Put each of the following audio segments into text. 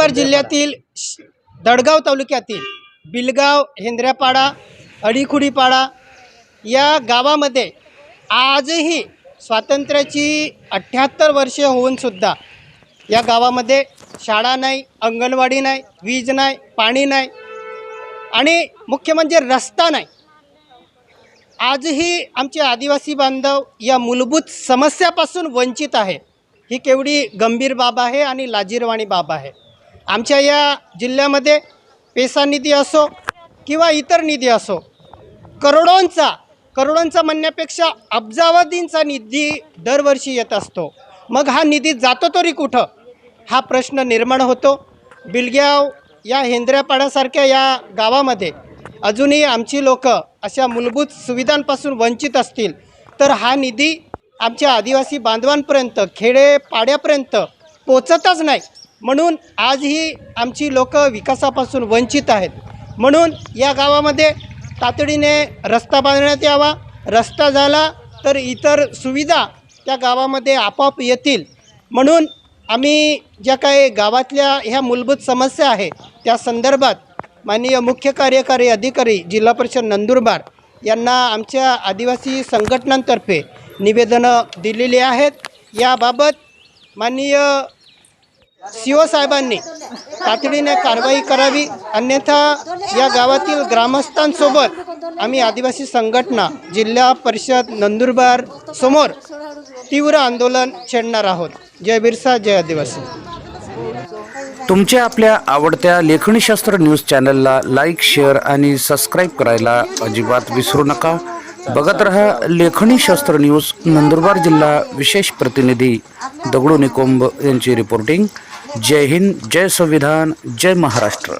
नंदुरबार जिल्ह्यातील श- दडगाव तालुक्यातील बिलगाव हेंद्र्यापाडा अडीखुडीपाडा या गावामध्ये आजही स्वातंत्र्याची अठ्ठ्याहत्तर वर्षे होऊनसुद्धा या गावामध्ये शाळा नाही अंगणवाडी नाही वीज नाही पाणी नाही आणि मुख्य म्हणजे रस्ता नाही. आजही आमचे आदिवासी बांधव या मूलभूत समस्यापासून वंचित आहे ही केवढी गंभीर बाब आहे आणि लाजीरवाणी बाब आहे. आमच्या या जिल्ह्यामध्ये पेसा निधी असो किंवा इतर निधी असो करोडोंचा करोडोंचा म्हणण्यापेक्षा अब्जावधींचा निधी दरवर्षी येत असतो. मग हा निधी जातो तरी कुठं? हा प्रश्न निर्माण होतो. बिलग्याव या हेंद्र्यापाड्यासारख्या या गावामध्ये अजूनही आमची लोक अशा मूलभूत सुविधांपासून वंचित असतील तर हा निधी आमच्या आदिवासी बांधवांपर्यंत खेडेपाड्यापर्यंत पोचतच नाही. म्हणून आजही आमची लोक विकासापासून वंचित आहेत. म्हणून या गावामध्ये तातडीने रस्ता बांधण्यात यावा. रस्ता झाला तर इतर सुविधा त्या गावामध्ये आपोआप येतील. म्हणून आम्ही ज्या काही गावातल्या ह्या मूलभूत समस्या आहे त्या संदर्भात माननीय मुख्य कार्यकारी अधिकारी जिल्हा परिषद नंदुरबार यांना आमच्या आदिवासी संघटनांतर्फे निवेदनं दिलेली आहेत. याबाबत माननीय सीओ साहेबांनी तातडीने कारवाई करावी अन्यथा या गावातील ग्रामस्थांसोबत आम्ही आदिवासी संघटना जिल्हा परिषद नंदुरबार समोर तीव्र आंदोलन छेडणार आहोत. जय बिरसा जय आदिवासी. तुमच्या आपल्या आवडत्या लेखणीशास्त्र न्यूज चॅनलला लाईक शेअर आणि सबस्क्राईब करायला अजिबात विसरू नका. बघत रहा लेखणीशास्त्र न्यूज नंदुरबार जिल्हा विशेष प्रतिनिधी दगडू निकोंब यांची रिपोर्टिंग जय हिंद जय संविधान जय महाराष्ट्र।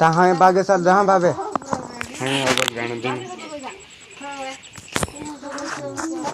जहाँ